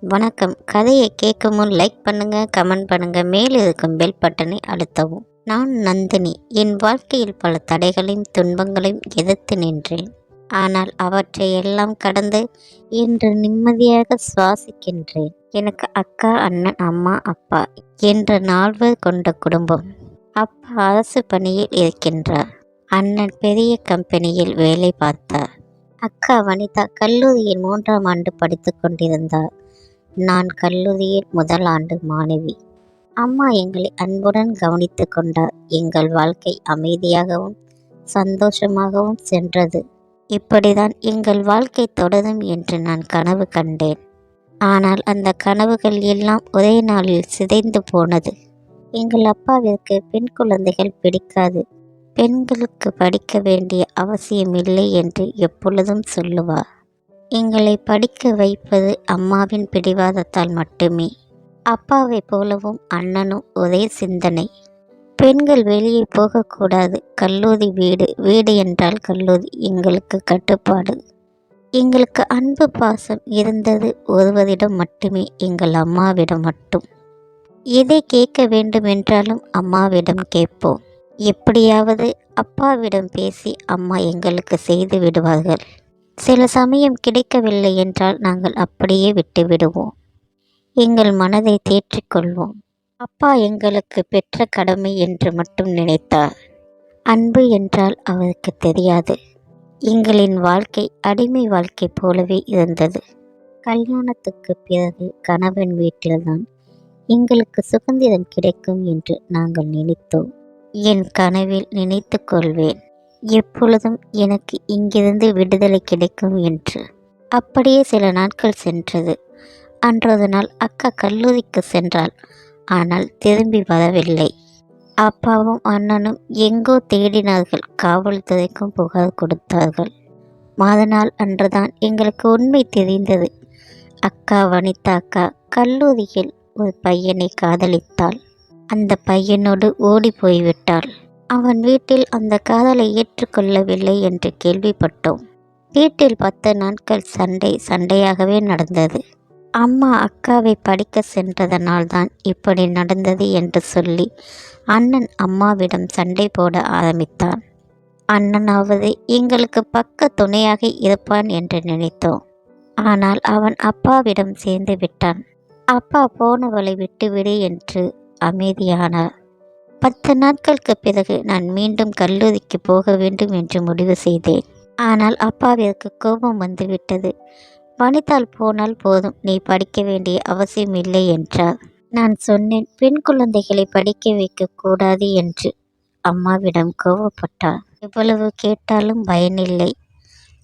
வணக்கம். கதையை கேட்கும் முன் லைக் பண்ணுங்க கமெண்ட் பண்ணுங்க. மேல் இருக்கும் பெல் பட்டனை அழுத்தவும். நான் நந்தினி. என் வாழ்க்கையில் பல தடைகளையும் துன்பங்களையும் எதிர்த்து நின்றேன். ஆனால் அவற்றை எல்லாம் கடந்து இன்று நிம்மதியாக சுவாசிக்கின்றேன். எனக்கு அக்கா அண்ணன் அம்மா அப்பா என்ற நால்வர் கொண்ட குடும்பம். அப்பா அரசு பணியில் இருக்கின்றார். அண்ணன் பெரிய கம்பெனியில் வேலை பார்த்தார். அக்கா வனிதா கல்லூரியில் மூன்றாம் ஆண்டு படித்துக் கொண்டிருந்தார் நான் கல்லூரியில் முதல் ஆண்டு மாணவி. அம்மா எங்களை அன்புடன் கவனித்து கொண்டார். எங்கள் வாழ்க்கை அமைதியாகவும் சந்தோஷமாகவும் சென்றது. இப்படிதான் எங்கள் வாழ்க்கை தொடரும் என்று நான் கனவு கண்டேன். ஆனால் அந்த கனவுகள் எல்லாம் ஒரே நாளில் சிதைந்து போனது. எங்கள் அப்பாவிற்கு பெண் குழந்தைகள் பிடிக்காது. பெண்களுக்கு படிக்க வேண்டிய அவசியமில்லை என்று எப்பொழுதும் சொல்லுவார். எங்களை படிக்க வைப்பது அம்மாவின் பிடிவாதத்தால் மட்டுமே. அப்பாவை போலவும் அண்ணனும் ஒரே சிந்தனை. பெண்கள் வெளியே போகக்கூடாது. கல்லூரி வீடு வீடு என்றால் கல்லூரி. எங்களுக்கு கட்டுப்பாடு. எங்களுக்கு அன்பு பாசம் இருந்தது ஒருவரிடம் மட்டுமே எங்கள் அம்மாவிடம் மட்டும். எதை கேட்க வேண்டுமென்றாலும் அம்மாவிடம் கேட்போம். எப்படியாவது அப்பாவிடம் பேசி அம்மா எங்களுக்கு செய்து விடுவார்கள். சில சமயம் கிடைக்கவில்லை என்றால் நாங்கள் அப்படியே விட்டு விடுவோம். எங்கள் மனதை தேற்றிக்கொள்வோம் அப்பா எங்களுக்கு பெற்ற கடமை என்று மட்டும் நினைத்தார். அன்பு என்றால் அவருக்கு தெரியாது. எங்களின் வாழ்க்கை அடிமை வாழ்க்கை போலவே இருந்தது. கல்யாணத்துக்கு பிறகு கணவன் வீட்டில்தான் எங்களுக்கு சுதந்திரம் கிடைக்கும் என்று நாங்கள் நினைத்தோம். என் கனவில் நினைத்து கொள்வேன் எப்பொழுதும் எனக்கு இங்கிருந்து விடுதலை கிடைக்கும் என்று. அப்படியே சில நாட்கள் சென்றது. அன்றது நாள் அக்கா கல்லூரிக்கு சென்றாள். ஆனால் திரும்பி வரவில்லை. அப்பாவும் அண்ணனும் எங்கோ தேடினார்கள். காவல்துறைக்கும் புகார் கொடுத்தார்கள். மாதநாள் அன்றுதான் எங்களுக்கு உண்மை தெரிந்தது. அக்கா வனிதா அக்கா கல்லூரியில் ஒரு பையனை காதலித்தாள். அந்த பையனோடு ஓடி போய்விட்டாள் அவன் வீட்டில் அந்த காதலை ஏற்றுக்கொள்ளவில்லை என்று கேள்விப்பட்டோம். வீட்டில் பத்து நாட்கள் சண்டை சண்டையாகவே நடந்தது. அம்மா அக்காவை படிக்க சென்றதனால் தான் இப்படி நடந்தது என்று சொல்லி அண்ணன் அம்மாவிடம் சண்டை போட ஆரம்பித்தான். அண்ணனாவது எங்களுக்கு பக்க துணையாக இருப்பான் என்று நினைத்தோம். ஆனால் அவன் அப்பாவிடம் சேர்ந்து விட்டான். அப்பா போனவளை விட்டுவிடு என்று அமைதியான. பத்து நாட்களுக்கு பிறகு நான் மீண்டும் கல்லூரிக்கு போக வேண்டும் என்று முடிவு செய்தேன். ஆனால் அப்பாவிற்கு கோபம் வந்துவிட்டது. வனிதால் போனால் போதும். நீ படிக்க வேண்டிய அவசியம் இல்லை என்றார். நான் சொன்னேன் பெண் குழந்தைகளை படிக்க வைக்கக்கூடாது என்று. அம்மாவிடம் கோவப்பட்டார் எவ்வளவு கேட்டாலும் பயனில்லை.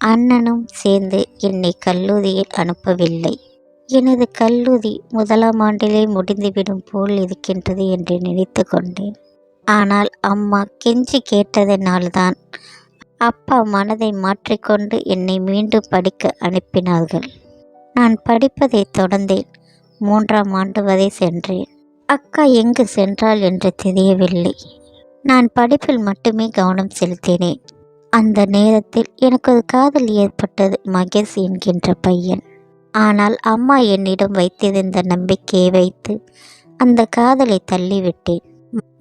அண்ணனும் சேர்ந்து என்னை கல்லூரியில் அனுப்பவில்லை. எனது கல்லூரி முதலாம் ஆண்டிலே முடிந்துவிடும் போல் இருக்கின்றது என்று நினைத்து கொண்டேன். ஆனால் அம்மா கெஞ்சி கேட்டதனால்தான் அப்பா மனதை மாற்றிக்கொண்டு என்னை மீண்டும் படிக்க அனுப்பினார்கள். நான் படிப்பதை தொடர்ந்தேன். மூன்றாம் ஆண்டு வரை சென்றேன். அக்கா எங்கு சென்றாள் என்று தெரியவில்லை. நான் படிப்பில் மட்டுமே கவனம் செலுத்தினேன். அந்த நேரத்தில் எனக்கு ஒரு காதல் ஏற்பட்டது மகேஷ் என்கின்ற பையன். ஆனால் அம்மா என்னிடம் வைத்திருந்த நம்பிக்கையை வைத்து அந்த காதலை தள்ளிவிட்டேன்.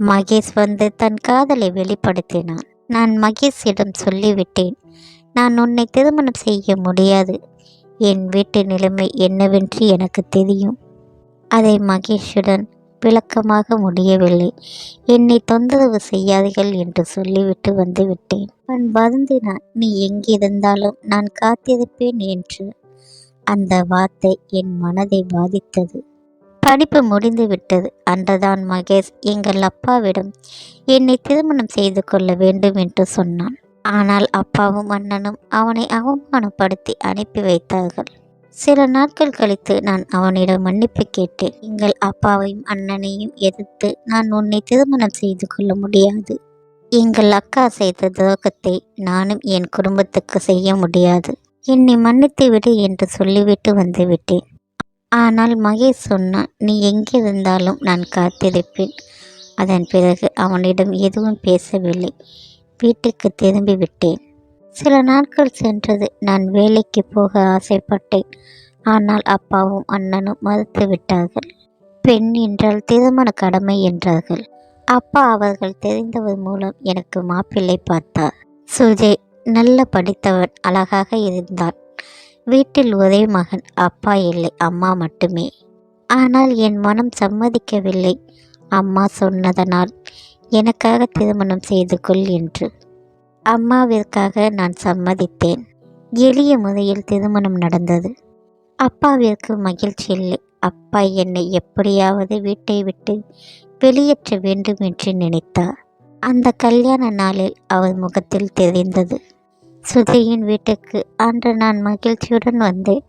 மகேஷ் வந்து தன் காதலை வெளிப்படுத்தினான். நான் மகேஷிடம் சொல்லிவிட்டேன் நான் உன்னை திருமணம் செய்ய முடியாது. என் வீட்டு நிலைமை என்னவென்று எனக்கு தெரியும். அதை மகேஷுடன் விளக்கமாக முடியவில்லை. என்னை தொந்தரவு செய்யாதீர்கள் என்று சொல்லிவிட்டு வந்து விட்டேன். அவன் வருந்தினான் நீ எங்கிருந்தாலும் நான் காத்திருப்பேன் என்று அந்த வார்த்தை என் மனதை பாதித்தது. படிப்பு முடிந்து விட்டது அன்றுதான் மகேஷ் எங்கள் அப்பாவிடம் என்னை திருமணம் செய்து கொள்ள வேண்டும் என்று சொன்னான். ஆனால் அப்பாவும் அண்ணனும் அவனை அவமானப்படுத்தி அனுப்பி வைத்தார்கள். சில நாட்கள் கழித்து நான் அவனிடம் மன்னிப்பு கேட்டேன். எங்கள் அப்பாவையும் அண்ணனையும் எதிர்த்து நான் உன்னை திருமணம் செய்து கொள்ள முடியாது. எங்கள் அக்கா செய்த துரோகத்தை நானும் என் குடும்பத்துக்கு செய்ய முடியாது. என்னை மன்னித்து விடு என்று சொல்லிவிட்டு வந்துவிட்டேன் ஆனால் மகேஷ் சொன்னான் நீ எங்கிருந்தாலும் நான் காத்திருப்பேன் அதன் பிறகு அவனிடம் எதுவும் பேசவில்லை. வீட்டுக்கு திரும்பி விட்டேன். சில நாட்கள் சென்றது நான் வேலைக்கு போக ஆசைப்பட்டேன். ஆனால் அப்பாவும் அண்ணனும் மறுத்து விட்டார்கள். பெண் என்றால் திருமண கடமை என்றார்கள். அப்பா அவர்கள் தெரிந்தவர் மூலம் எனக்கு மாப்பிள்ளை பார்த்தார். சுஜய் நல்ல படித்தவன் அழகாக இருந்தான். வீட்டில் ஒரே மகன் அப்பா இல்லை அம்மா மட்டுமே. ஆனால் என் மனம் சம்மதிக்கவில்லை. அம்மா சொன்னதனால் எனக்காக திருமணம் செய்து கொள் என்று. அம்மாவிற்காக நான் சம்மதித்தேன். எளிய முறையில் திருமணம் நடந்தது. அப்பாவிற்கு மகிழ்ச்சி இல்லை. அப்பா என்னை எப்படியாவது வீட்டை விட்டு வெளியேற்ற வேண்டும் என்று நினைத்தார். அந்த கல்யாண நாளில் அவர் முகத்தில் தெரிந்தது. சுதையின் வீட்டுக்கு அன்று நான் மகிழ்ச்சியுடன் வந்தேன்.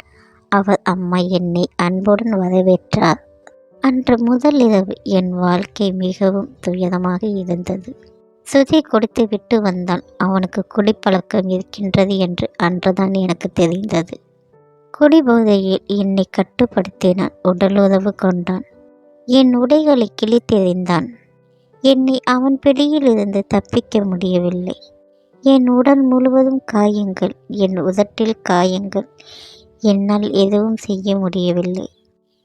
அவர் அம்மா என்னை அன்புடன் வரவேற்றார். அன்று முதல் இரவு என் வாழ்க்கை மிகவும் துயரமாக இருந்தது. சுதை கொடுத்து விட்டு வந்தான். அவனுக்கு குடிப்பழக்கம் இருக்கின்றது என்று அன்றுதான் எனக்கு தெரிந்தது. குடிபோதையில் என்னை கட்டுப்படுத்தினான் உடலுறவு கொண்டான். என் உடைகளை கிழித்தெறிந்தான். என்னை அவன் பிடியிலிருந்து தப்பிக்க முடியவில்லை. என் உடல் முழுவதும் காயங்கள் என் உதட்டில் காயங்கள். என்னால் எதுவும் செய்ய முடியவில்லை.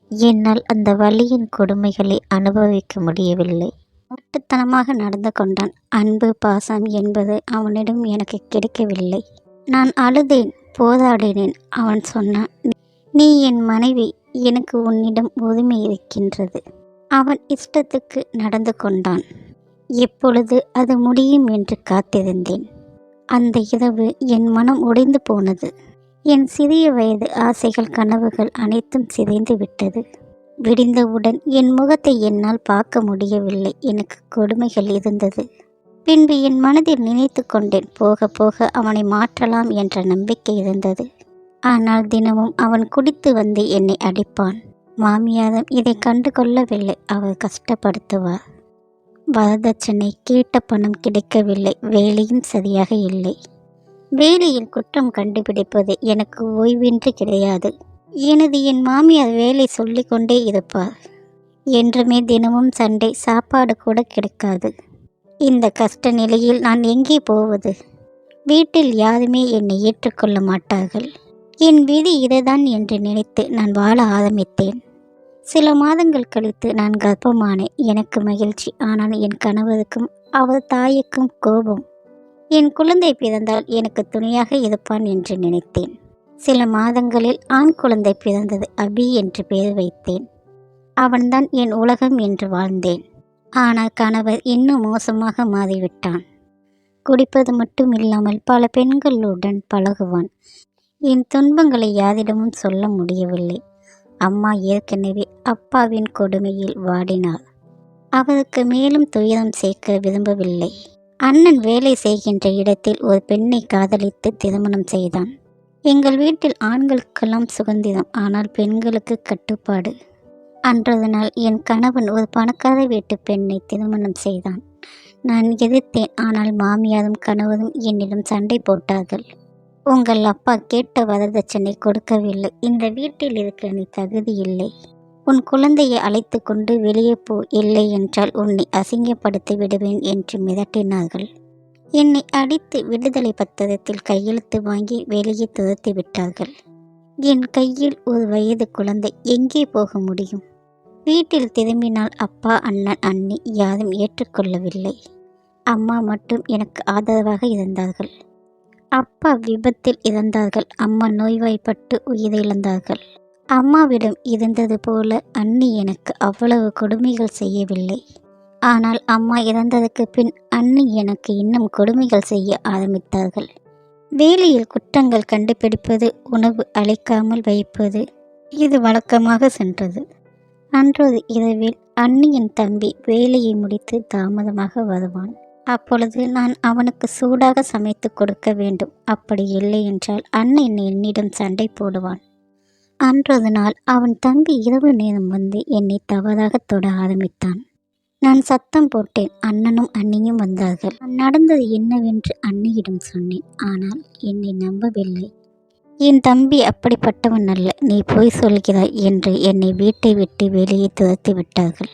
என்னால் அந்த வலியின் கொடுமைகளை அனுபவிக்க முடியவில்லை. முட்டுத்தனமாக நடந்து கொண்டான். அன்பு பாசம் என்பது அவனிடம் எனக்கு கிடைக்கவில்லை. நான் அழுதேன் போதாடினேன். அவன் சொன்னான் நீ என் மனைவி எனக்கு உன்னிடம் உரிமை இருக்கின்றது. அவன் இஷ்டத்துக்கு நடந்து கொண்டான். எப்பொழுது அது முடியும் என்று காத்திருந்தேன். அந்த இரவு என் மனம் உடைந்து போனது. என் சிறிய வயது ஆசைகள் கனவுகள் அனைத்தும் சிதைந்து விட்டது. விடிந்தவுடன் என் முகத்தை என்னால் பார்க்க முடியவில்லை. எனக்கு கொடுமைகள் இருந்தது. பின்பு என் மனதில் நினைத்து கொண்டேன் போக போக அவனை மாற்றலாம் என்ற நம்பிக்கை இருந்தது. ஆனால் தினமும் அவன் குடித்து வந்து என்னை அடிப்பான். மாமியாரும் இதை கண்டு கொள்ளவில்லை. அவர் கஷ்டப்படுத்துவார் வரதட்சணை கேட்ட பணம் கிடைக்கவில்லை. வேலையும் சரியாக இல்லை. வேலையில் குற்றம் கண்டுபிடிப்பது எனக்கு ஓய்வின்றி கிடையாது. எனது என் மாமியார் வேலை சொல்லிக்கொண்டே இருப்பார். என்றுமே தினமும் சண்டை சாப்பாடு கூட கிடைக்காது. இந்த கஷ்ட நிலையில் நான் எங்கே போவது? வீட்டில் யாருமே என்னை ஏற்றுக்கொள்ள மாட்டார்கள். என் விதி இதுதான் என்று நினைத்து நான் வாழ ஆரம்பித்தேன். சில மாதங்கள் கழித்து நான் கர்ப்பமானேன். எனக்கு மகிழ்ச்சி. ஆனால் என் கணவருக்கும் அவர் தாய்க்கும் கோபம். என் குழந்தை பிறந்தால் எனக்கு துணையாக இருப்பான் என்று நினைத்தேன். சில மாதங்களில் ஆண் குழந்தை பிறந்தது அபி என்று பெயர் வைத்தேன். அவன்தான் என் உலகம் என்று வாழ்ந்தேன். ஆனால் கணவர் இன்னும் மோசமாக மாறிவிட்டான். குடிப்பது மட்டும் இல்லாமல் பல பெண்களுடன் பழகுவான். என் துன்பங்களை யாரிடமும் சொல்ல முடியவில்லை. அம்மா ஏற்கனவே அப்பாவின் கொடுமையில் வாடினாள். அவருக்கு மேலும் துயரம் சேர்க்க விரும்பவில்லை. அண்ணன் வேலை செய்கின்ற இடத்தில் ஒரு பெண்ணை காதலித்து திருமணம் செய்தான். எங்கள் வீட்டில் ஆண்களுக்கெல்லாம் சுதந்திரம் ஆனால் பெண்களுக்கு கட்டுப்பாடு. அன்றது நாள் என் கணவன் ஒரு பணக்கார வீட்டு பெண்ணை திருமணம் செய்தான். நான் எதிர்த்தேன் ஆனால் மாமியாரும் கணவரும் என்னிடம் சண்டை போட்டார்கள். உங்கள் அப்பா கேட்ட வரதட்சணை கொடுக்கவில்லை. இந்த வீட்டில் இருக்க நீ தகுதி இல்லை. உன் குழந்தையை அழைத்து கொண்டு வெளியே போ இல்லை என்றால் உன்னை அசிங்கப்படுத்தி விடுவேன் என்று மிரட்டினார்கள் என்னை அடித்து விடுதலை பத்திரத்தில் கையெழுத்து வாங்கி வெளியே துரத்தி விட்டார்கள். என் கையில் ஒரு வயது குழந்தை எங்கே போக முடியும்? வீட்டில் திரும்பினால் அப்பா அண்ணன் அண்ணி யாரும் ஏற்றுக்கொள்ளவில்லை. அம்மா மட்டும் எனக்கு ஆதரவாக இருந்தார்கள். அப்பா விபத்தில் இறந்தார்கள். அம்மா நோய்வாய்ப்பட்டு உயிரிழந்தார்கள். அம்மாவிடம் இருந்தது போல அண்ணி எனக்கு அவ்வளவு கொடுமைகள் செய்யவில்லை. ஆனால் அம்மா இறந்ததுக்கு பின் அண்ணி எனக்கு இன்னும் கொடுமைகள் செய்ய ஆரம்பித்தார்கள். வேலையில் குற்றங்கள் கண்டுபிடிப்பது உணவு அழைக்காமல் வைப்பது இது வழக்கமாக சென்றது. அன்றொரு இரவில் அண்ணியின் தம்பி வேலையை முடித்து தாமதமாக வருவான். அப்பொழுது நான் அவனுக்கு சூடாக சமைத்து கொடுக்க வேண்டும். அப்படி இல்லை என்றால் அண்ணன் என்னிடம் சண்டை போடுவான். அன்றொரு நாள் அவன் தம்பி இரவு நேரம் வந்து என்னை தவறாக தொட ஆரம்பித்தான். நான் சத்தம் போட்டேன். அண்ணனும் அண்ணியும் வந்தார்கள். நான் நடந்தது என்னவென்று அண்ணியிடம் சொன்னேன். ஆனால் என்னை நம்பவில்லை. என் தம்பி அப்படிப்பட்டவன் அல்ல. நீ போய் சொல்கிறாய் என்று என்னை வீட்டை விட்டு வெளியே துரத்தி விட்டார்கள்.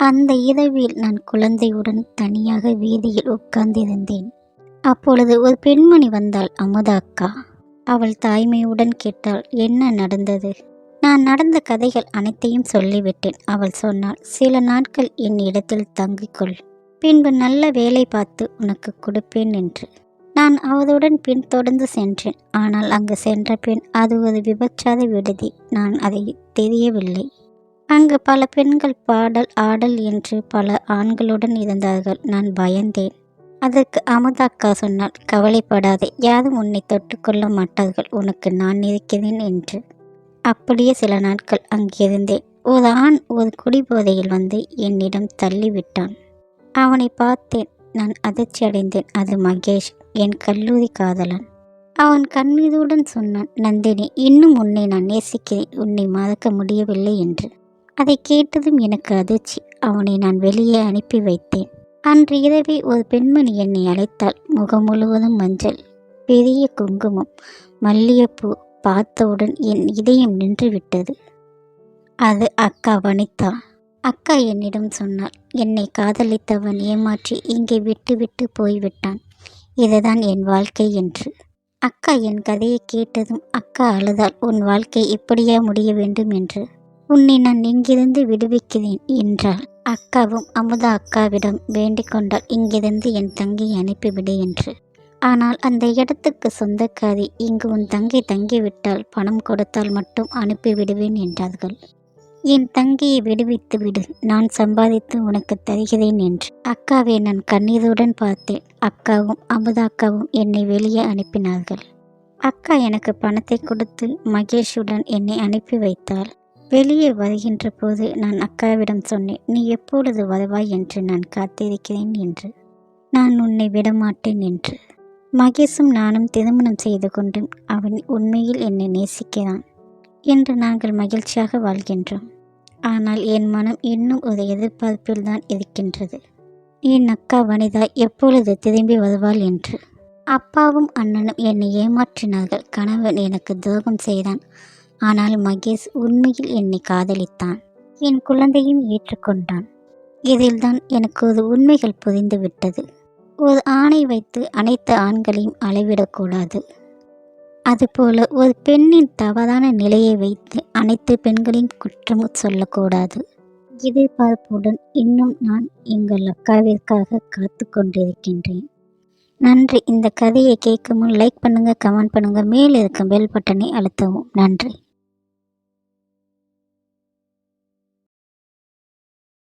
அந்த இரவில் நான் குழந்தையுடன் தனியாக வீதியில் உட்கார்ந்திருந்தேன். அப்பொழுது ஒரு பெண்மணி வந்தாள் அமுதா அக்கா. அவள் தாய்மையுடன் கேட்டாள் என்ன நடந்தது? நான் நடந்த கதைகள் அனைத்தையும் சொல்லிவிட்டேன் அவள் சொன்னாள். சில நாட்கள் என் இடத்தில் தங்கிக்கொள். பின்பு நல்ல வேலை பார்த்து உனக்கு கொடுப்பேன் என்று. நான் அவருடன் பின்தொடர்ந்து சென்றேன். ஆனால் அங்கு சென்ற பின் அது ஒரு விபச்சார விடுதி. நான் அதை தெரியவில்லை. அங்கு பல பெண்கள் பாடல் ஆடல் என்று பல ஆண்களுடன் இருந்தார்கள். நான் பயந்தேன். அதற்கு அமுதாக்கா சொன்னால் கவலைப்படாதே யாரும் உன்னை தொட்டுக்கொள்ள மாட்டார்கள். உனக்கு நான் இருக்கிறேன் என்று. அப்படியே சில நாட்கள் அங்கிருந்தேன் ஒரு ஆண் ஒரு குடிபோதையில் வந்து என்னிடம் தள்ளிவிட்டான். அவனை பார்த்தேன். நான் அதிர்ச்சி அடைந்தேன். அது மகேஷ் என் கல்லூரி காதலன். அவன் கண்ணீருடன் சொன்னான் நந்தினி இன்னும் உன்னை நான் நேசிக்கிறேன். உன்னை மறக்க முடியவில்லை என்று. அதை கேட்டதும் எனக்கு அதிர்ச்சி. அவனை நான் வெளியே அனுப்பி வைத்தேன். அன்று இரவே ஒரு பெண்மணி என்னை அழைத்தாள். முகம் முழுவதும் மஞ்சள் பெரிய குங்குமம் மல்லிகைப்பூ பார்த்தவுடன் என் இதயம் நின்றுவிட்டது. அது அக்கா வனிதா. அக்கா என்னிடம் சொன்னாள் என்னை காதலித்தவன் ஏமாற்றி இங்கே விட்டு விட்டு போய்விட்டான். இதுதான் என் வாழ்க்கை என்று. அக்கா என் கதையை கேட்டதும் அக்கா அழுதாள் உன் வாழ்க்கை இப்படியா முடிய வேண்டும் என்று. உன்னை நான் இங்கிருந்து விடுவிக்கிறேன்? என்றாள். அக்காவும் அமுதா அக்காவிடம் வேண்டிக் கொண்டால் இங்கிருந்து என் தங்கி அனுப்பிவிடு என்று. ஆனால் அந்த இடத்துக்கு சொந்தக்காரி இங்கு உன் தங்கை தங்கிவிட்டால் பணம் கொடுத்தால் மட்டும் அனுப்பிவிடுவேன் என்றார்கள். என் தங்கையை விடுவித்து விடு. நான் சம்பாதித்து உனக்கு தருகிறேன் என்று. அக்காவை நான் கண்ணீருடன் பார்த்தேன். அக்காவும் அமுதா அக்காவும் என்னை வெளியே அனுப்பினார்கள். அக்கா எனக்கு பணத்தை கொடுத்து மகேஷுடன் என்னை அனுப்பி வைத்தாள். வெளியே வருகின்ற போது நான் அக்காவிடம் சொன்னேன் நீ எப்பொழுது வருவாய் என்று நான் காத்திருக்கிறேன் என்று. நான் உன்னை விடமாட்டேன் என்று. மகேஷும் நானும் திருமணம் செய்து கொண்டும் அவன் உண்மையில் என்னை நேசிக்கிறான் என்று நாங்கள் மகிழ்ச்சியாக வாழ்கின்றோம். ஆனால் என் மனம் இன்னும் ஒரு எதிர்பார்ப்பில் தான் இருக்கின்றது. என் அக்கா வனிதா எப்பொழுது திரும்பி வருவாள் என்று. அப்பாவும் அண்ணனும் என்னை ஏமாற்றினார்கள். கணவன் எனக்கு துரோகம் செய்தான். ஆனால் மகேஷ் உண்மையில் என்னை காதலித்தான். என் குழந்தையும் ஏற்றுக்கொண்டான். இதில்தான் எனக்கு ஒரு உண்மைகள் புரிந்து விட்டது ஒரு ஆணை வைத்து அனைத்து ஆண்களையும் அளவிடக்கூடாது. அதுபோல ஒரு பெண்ணின் தவறான நிலையை வைத்து அனைத்து பெண்களையும் குற்றம் சொல்லக்கூடாது. எதிர்பார்ப்புடன் இன்னும் நான் எங்கள் அக்காவிற்காக காத்து கொண்டிருக்கின்றேன். நன்றி. இந்த கதையை கேட்கும் லைக் பண்ணுங்கள் கமெண்ட் பண்ணுங்கள் மேலே இருக்கும் பெல் பட்டனை அழுத்தவும். நன்றி.